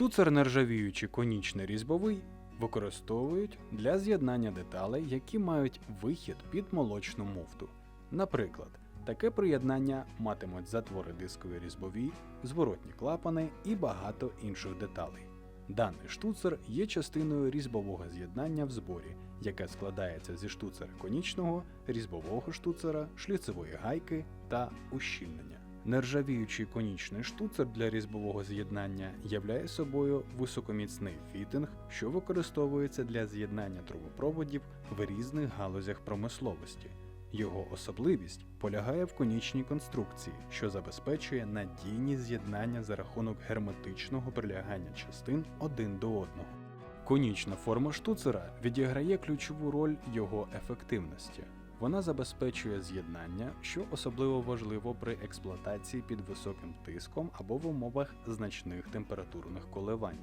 Штуцер нержавіючий конічний різьбовий використовують для з'єднання деталей, які мають вихід під молочну муфту. Наприклад, таке приєднання матимуть затвори дискові різьбові, зворотні клапани і багато інших деталей. Даний штуцер є частиною різьбового з'єднання в зборі, яке складається зі штуцера конічного, різьбового штуцера, шліцевої гайки та ущільнення. Нержавіючий конічний штуцер для різьбового з'єднання являє собою високоміцний фітинг, що використовується для з'єднання трубопроводів в різних галузях промисловості. Його особливість полягає в конічній конструкції, що забезпечує надійність з'єднання за рахунок герметичного прилягання частин один до одного. Конічна форма штуцера відіграє ключову роль його ефективності. Вона забезпечує з'єднання, що особливо важливо при експлуатації під високим тиском або в умовах значних температурних коливань.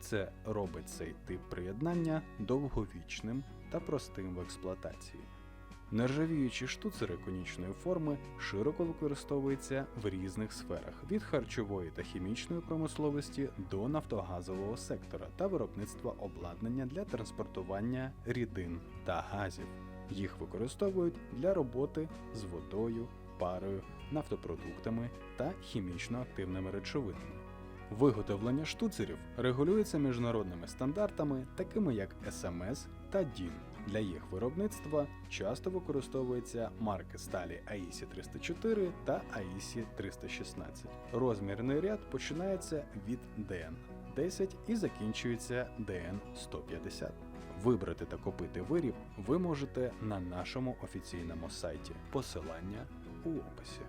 Це робить цей тип приєднання довговічним та простим в експлуатації. Нержавіючі штуцери конічної форми широко використовуються в різних сферах від харчової та хімічної промисловості до нафтогазового сектора та виробництва обладнання для транспортування рідин та газів. Їх використовують для роботи з водою, парою, нафтопродуктами та хімічно активними речовинами. Виготовлення штуцерів регулюється міжнародними стандартами, такими як СМС та DIN. Для їх виробництва часто використовуються марки сталі AISI 304 та AISI 316. Розмірний ряд починається від DN 10 і закінчується DN 150. Вибрати та купити виріб ви можете на нашому офіційному сайті. Посилання у описі.